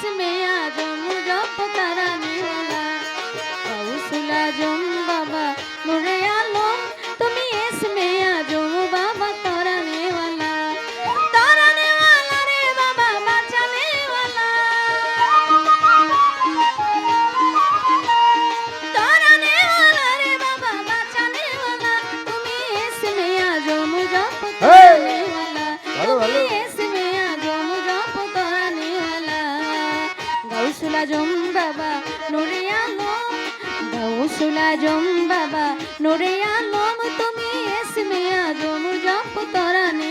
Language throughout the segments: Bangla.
próxima. গৌসুল আজম বাবা, নুরে আলম। গৌসুল আজম বাবা, নুরে আলম। তুমি এসমে আজম, জপ তরানে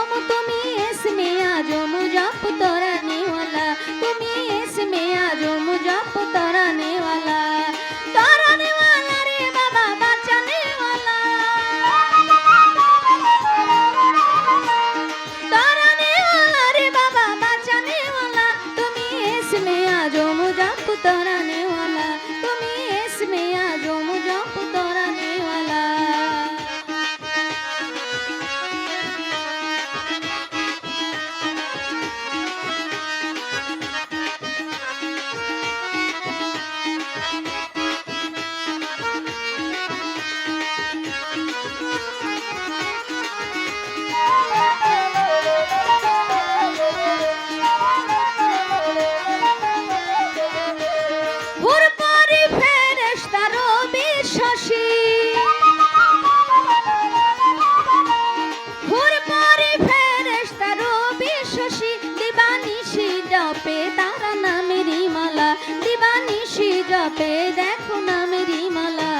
জপে, তারা নামেরই মালা। দিবানি নিশি জপে, দেখো নামেরই মালা।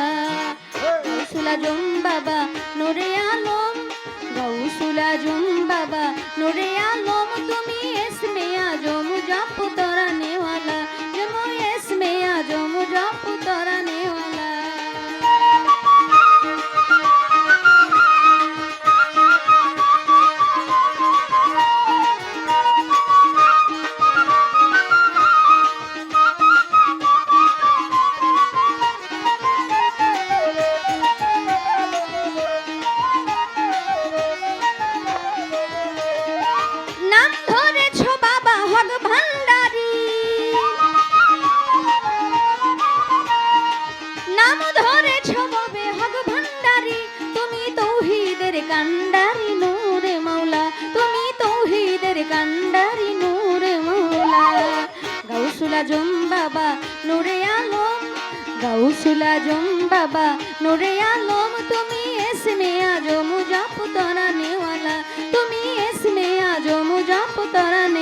গৌসুলা জম বাবা নোরে আলম। গৌসুলা জম বাবা নোরে আলম। কৌশুলা আজম বাবা, নুরে আলম, তুমি এসমে আজম জাপতারা নেওয়ালা তুমি এসমে আজম জাপতারা নে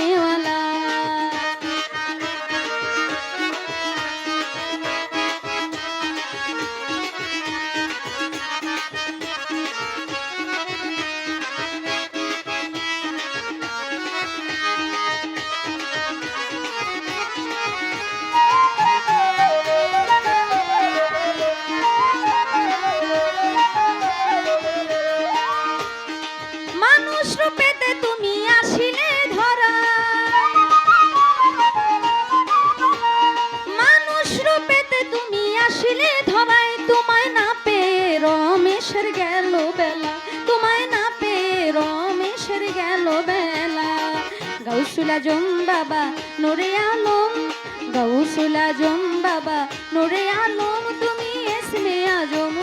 গেল বেলা। গৌসুলা জম বাবা নোরে আলম। গৌসুলা জম বাবা নোরে আলম, তুমি এসবে আজম।